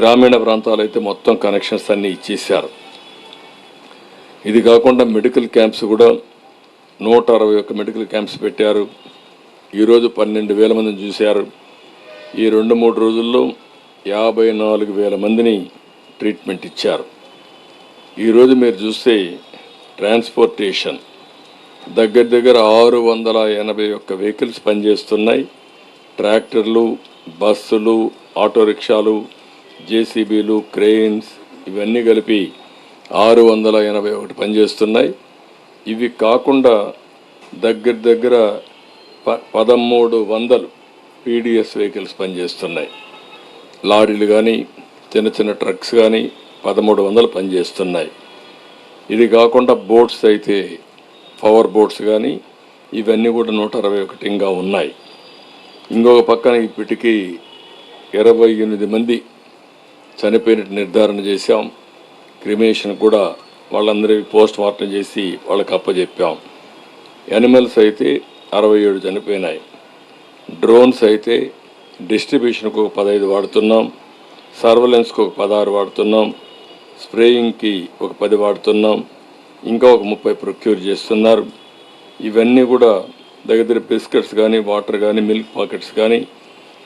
గ్రామీణ ప్రాంతాలు అయితే మొత్తం కనెక్షన్స్ అన్నీ ఇచ్చేశారు. ఇది కాకుండా మెడికల్ క్యాంప్స్ కూడా నూట అరవై ఒక్క మెడికల్ క్యాంప్స్ పెట్టారు. ఈరోజు పన్నెండు వేల మందిని చూశారు. ఈ రెండు మూడు రోజుల్లో యాభై నాలుగు వేల మందిని ట్రీట్మెంట్ ఇచ్చారు. ఈరోజు మీరు చూస్తే ట్రాన్స్పోర్టేషన్. దగ్గర దగ్గర ఆరు వందల ఎనభై ఒక్క వెహికల్స్ పనిచేస్తున్నాయి. ట్రాక్టర్లు బస్సులు ఆటో రిక్షాలు జేసీబీలు క్రెయిన్స్ ఇవన్నీ కలిపి ఆరు వందల ఎనభై ఒకటి పనిచేస్తున్నాయి. ఇవి కాకుండా దగ్గర దగ్గర ప పదమూడు వందలు పీడిఎస్ వెహికల్స్ పనిచేస్తున్నాయి. లారీలు కానీ చిన్న చిన్న ట్రక్స్ కానీ పదమూడు వందలు పనిచేస్తున్నాయి. ఇది కాకుండా బోట్స్ అయితే పవర్ బోట్స్ కానీ ఇవన్నీ కూడా నూట అరవై ఒకటి ఇంకా ఉన్నాయి. ఇంకొక పక్కన ఇప్పటికీ ఇరవై ఎనిమిది మంది చనిపోయినట్టు నిర్ధారణ చేశాం. క్రిమేషన్ కూడా వాళ్ళందరికీ పోస్ట్ మార్టం చేసి వాళ్ళకి అప్పచెప్పాం యానిమల్స్ అయితే అరవై ఏడు చనిపోయినాయి. డ్రోన్స్ అయితే డిస్ట్రిబ్యూషన్కు ఒక పదహైదు వాడుతున్నాం. సర్వలెన్స్కు ఒక పదహారు వాడుతున్నాం. స్ప్రేయింగ్కి ఒక పది వాడుతున్నాం. ఇంకా ఒక ముప్పై ప్రొక్యూర్ చేస్తున్నారు. ఇవన్నీ కూడా దగ్గర దగ్గర బిస్కెట్స్ కానీ వాటర్ కానీ మిల్క్ పాకెట్స్ కానీ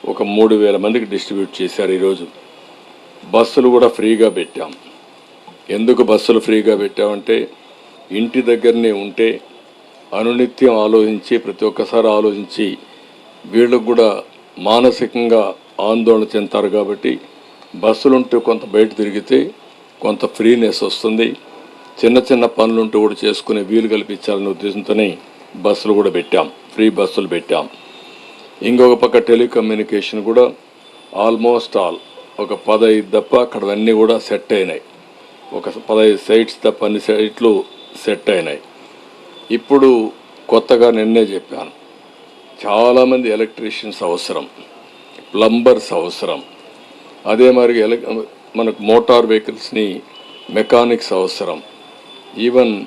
ఒక మూడు వేల మందికి డిస్ట్రిబ్యూట్ చేశారు ఈరోజు. బస్సులు కూడా ఫ్రీగా పెట్టాం. ఎందుకు బస్సులు ఫ్రీగా పెట్టామంటే ఇంటి దగ్గరనే ఉంటే అనునిత్యం ఆలోచించి ప్రతి ఒక్కసారి ఆలోచించి వీళ్ళకు కూడా మానసికంగా ఆందోళన చెందుతారు కాబట్టి బస్సులుంటే కొంత బయట తిరిగితే కొంత ఫ్రీనెస్ వస్తుంది. చిన్న చిన్న పనులుంటూ కూడా చేసుకునే వీలు కల్పించాలనే ఉద్దేశంతోనే బస్సులు కూడా పెట్టాం. ఫ్రీ బస్సులు పెట్టాం. ఇంకొక పక్క టెలికమ్యూనికేషన్ కూడా ఆల్మోస్ట్ ఆల్ ఒక పదహైదు తప్ప అక్కడవన్నీ కూడా సెట్ అయినాయి. ఒక పదహైదు సైట్స్ తప్ప అన్ని సైట్లు సెట్ అయినాయి. ఇప్పుడు కొత్తగా నిన్నే చెప్పాను. చాలామంది ఎలక్ట్రీషియన్స్ అవసరం ప్లంబర్స్ అవసరం. అదే మరి ఎలక్ మనకు మోటార్ వెహికల్స్ని మెకానిక్స్ అవసరం. ఈవెన్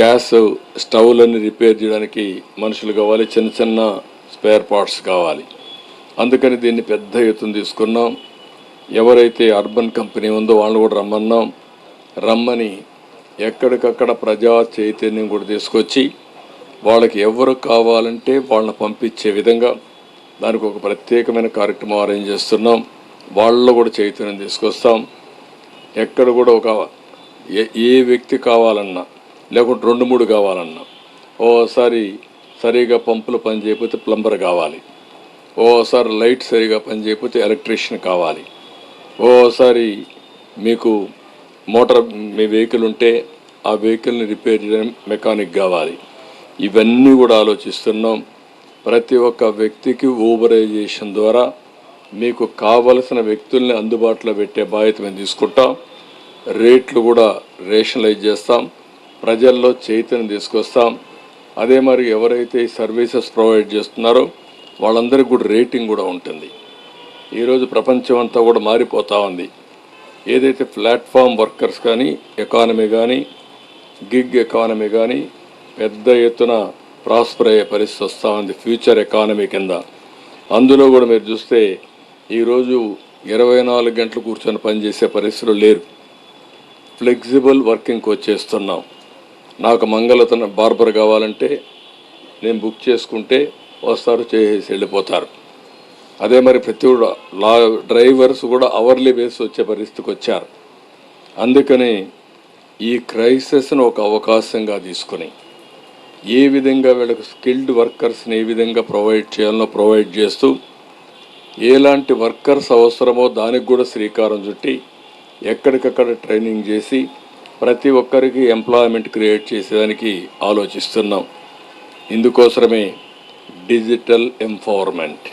గ్యాస్ స్టవ్లన్నీ రిపేర్ చేయడానికి మనుషులు కావాలి చిన్న చిన్న స్పేర్ పార్ట్స్ కావాలి. అందుకని దీన్ని పెద్ద ఎత్తున తీసుకున్నాం. ఎవరైతే అర్బన్ కంపెనీ ఉందో వాళ్ళని కూడా రమ్మన్నాం. రమ్మని ఎక్కడికక్కడ ప్రజా చైతన్యం కూడా తీసుకొచ్చి వాళ్ళకి ఎవరు కావాలంటే వాళ్ళని పంపించే విధంగా దానికి ఒక ప్రత్యేకమైన కార్యక్రమం అరేంజ్ చేస్తున్నాం. వాళ్ళలో కూడా చైతన్యం తీసుకొస్తాం. ఎక్కడ కూడా ఒక ఏ- ఏ వ్యక్తి కావాలన్నా లేకుంటే రెండు మూడు కావాలన్నా ఓసారి సరిగా పంపులు పని చేయకపోతే ప్లంబర్ కావాలి. ఓసారి లైట్ సరిగా పని చేయకపోతే ఎలక్ట్రీషియన్ కావాలి. ఓసారి మీకు మోటార్ మీ వెహికల్ ఉంటే ఆ వెహికల్ని రిపేర్ చేయడం మెకానిక్ కావాలి. ఇవన్నీ కూడా ఆలోచిస్తున్నాం. ప్రతి ఒక్క వ్యక్తికి ఊబరైజేషన్ ద్వారా మీకు కావలసిన వ్యక్తుల్ని అందుబాటులో పెట్టే బాధ్యత మేము తీసుకుంటాం. రేట్లు కూడా రేషనలైజ్ చేస్తాం. ప్రజల్లో చైతన్యం తీసుకొస్తాం. అదే మరి ఎవరైతే ఈ సర్వీసెస్ ప్రొవైడ్ చేస్తున్నారో వాళ్ళందరికీ కూడా రేటింగ్ కూడా ఉంటుంది. ఈరోజు ప్రపంచం అంతా కూడా మారిపోతూ ఉంది. ఏదైతే ప్లాట్ఫామ్ వర్కర్స్ కానీ ఎకానమీ కానీ గిగ్ ఎకానమీ కానీ పెద్ద ఎత్తున ప్రాస్పర్ అయ్యే పరిస్థితి వస్తూ ఉంది ఫ్యూచర్ ఎకానమీ కింద. అందులో కూడా మీరు చూస్తే ఈరోజు ఇరవై నాలుగు గంటలు కూర్చొని పనిచేసే పరిస్థితులు లేరు. ఫ్లెక్సిబుల్ వర్కింగ్కి వచ్చేస్తున్నాం నాకు మంగళతన బార్బర్ కావాలంటే నేను బుక్ చేసుకుంటే వస్తారు చేసేసి వెళ్ళిపోతారు. అదే మరి ప్రతి లా డ్రైవర్స్ కూడా అవర్లీ బేస్ వచ్చే పరిస్థితికి వచ్చారు. అందుకని ఈ క్రైసిస్ను ఒక అవకాశంగా తీసుకుని ఏ విధంగా వీళ్ళకి స్కిల్డ్ వర్కర్స్ని ఏ విధంగా ప్రొవైడ్ చేయాలనో ప్రొవైడ్ చేస్తూ ఎలాంటి వర్కర్స్ అవసరమో దానికి కూడా శ్రీకారం చుట్టి ఎక్కడికక్కడ ట్రైనింగ్ చేసి ప్రతి ఒక్కరికి ఎంప్లాయ్మెంట్ క్రియేట్ చేసేదానికి ఆలోచిస్తున్నాం. ఇందుకోసమే డిజిటల్ ఎంపవర్మెంట్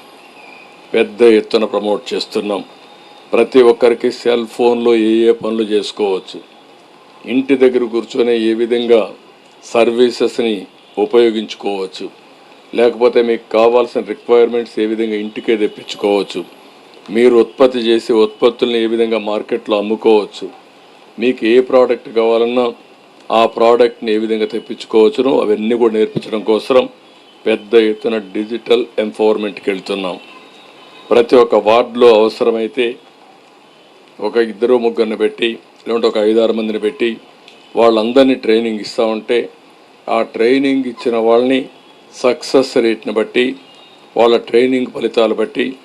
పెద్ద ఎత్తున ప్రమోట్ చేస్తున్నాం. ప్రతి ఒక్కరికి సెల్ ఫోన్లో ఏ ఏ పనులు చేసుకోవచ్చు. ఇంటి దగ్గర కూర్చొని ఏ విధంగా సర్వీసెస్ని ఉపయోగించుకోవచ్చు. లేకపోతే మీకు కావాల్సిన రిక్వైర్మెంట్స్ ఏ విధంగా ఇంటికే తెప్పించుకోవచ్చు. మీరు ఉత్పత్తి చేసే ఉత్పత్తుల్ని ఏ విధంగా మార్కెట్లో అమ్ముకోవచ్చు. మీకు ఏ ప్రోడక్ట్ కావాలన్నా ఆ ప్రోడక్ట్ని ఏ విధంగా తెప్పించుకోవచ్చునో అవన్నీ కూడా నేర్పించడం కోసం పెద్ద ఎత్తున డిజిటల్ ఎంపవర్మెంట్కి వెళ్తున్నాం ప్రతి ఒక్క వార్డులో అవసరమైతే ఒక ఇద్దరు ముగ్గురిని పెట్టి లేదంటే ఒక ఐదారు మందిని పెట్టి వాళ్ళందరినీ ట్రైనింగ్ ఇస్తూ ఉంటే ఆ ట్రైనింగ్ ఇచ్చిన వాళ్ళని సక్సెస్ రేట్ని బట్టి వాళ్ళ ట్రైనింగ్ ఫలితాలు బట్టి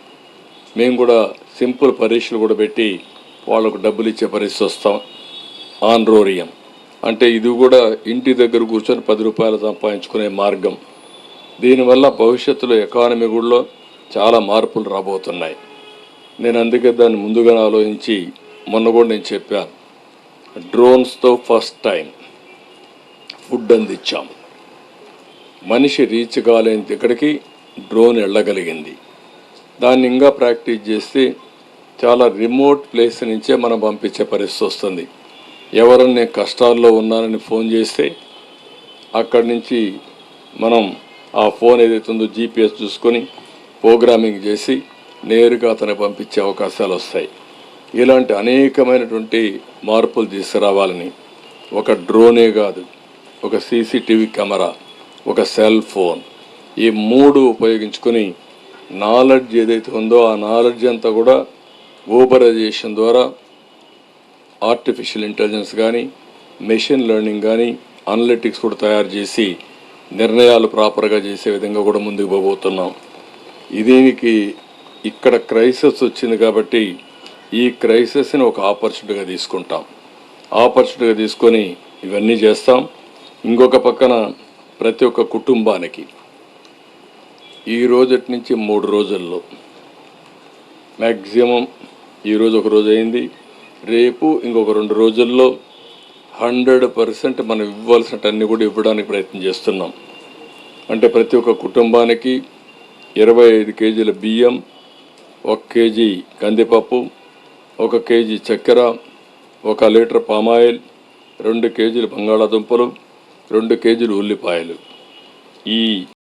మేము కూడా సింపుల్ పరీక్షలు కూడా పెట్టి వాళ్ళకు డబ్బులు ఇచ్చే పరిస్థితి వస్తాం. ఆన్రోరియం. అంటే ఇది కూడా ఇంటి దగ్గర కూర్చొని పది రూపాయలు సంపాదించుకునే మార్గం. దీనివల్ల భవిష్యత్తులో ఎకానమీ కూడా చాలా మార్పులు రాబోతున్నాయి. నేను అందుకే దాన్ని ముందుగానే ఆలోచించి మొన్న కూడా నేను చెప్పాను. డ్రోన్స్తో ఫస్ట్ టైం ఫుడ్ అందించాం. మనిషి రీచ్ కాలేని దగ్గరికి డ్రోన్ వెళ్ళగలిగింది దాన్ని ఇంకా ప్రాక్టీస్ చేస్తే చాలా రిమోట్ ప్లేస్ నుంచే మనం పంపించే పరిస్థితి వస్తుంది. ఎవరన్నా కష్టాల్లో ఉన్నారని ఫోన్ చేస్తే అక్కడి నుంచి మనం ఆ ఫోన్ ఏదైతే ఉందో జీపీఎస్ చూసుకొని ప్రోగ్రామింగ్ చేసి నేరుగా అతను పంపించే అవకాశాలు వస్తాయి. ఇలాంటి అనేకమైనటువంటి మార్పులు తీసుకురావాలని ఒక డ్రోనే కాదు ఒక సీసీటీవీ కెమెరా ఒక సెల్ ఫోన్ ఈ మూడు ఉపయోగించుకొని నాలెడ్జ్ ఏదైతే ఉందో ఆ నాలెడ్జ్ అంతా కూడా ఊబరైజేషన్ ద్వారా ఆర్టిఫిషియల్ ఇంటెలిజెన్స్ కానీ మెషిన్ లెర్నింగ్ కానీ అనలిటిక్స్ కూడా తయారు చేసి నిర్ణయాలు ప్రాపర్గా చేసే విధంగా కూడా ముందుకు పోబోతున్నాం. దీనికి ఇక్కడ క్రైసిస్ వచ్చింది కాబట్టి ఈ క్రైసిస్ని ఒక ఆపర్చునిటీగా తీసుకుంటాం. ఆపర్చునిటీగా తీసుకొని ఇవన్నీ చేస్తాం. ఇంకొక పక్కన ప్రతి ఒక్క కుటుంబానికి ఈ రోజటి నుంచి మూడు రోజుల్లో మ్యాక్సిమం ఈరోజు ఒక రోజు అయింది. రేపు ఇంకొక రెండు రోజుల్లో హండ్రెడ్ పర్సెంట్ మనం ఇవ్వాల్సినవన్నీ కూడా ఇవ్వడానికి ప్రయత్నం చేస్తున్నాం. అంటే ప్రతి ఒక్క కుటుంబానికి ఇరవై ఐదు కేజీల బియ్యం ఒక కేజీ కందిపప్పు ఒక కేజీ చక్కెర ఒక లీటర్ పామాయిల్ రెండు కేజీలు బంగాళాదుంపలు రెండు కేజీలు ఉల్లిపాయలు. ఈ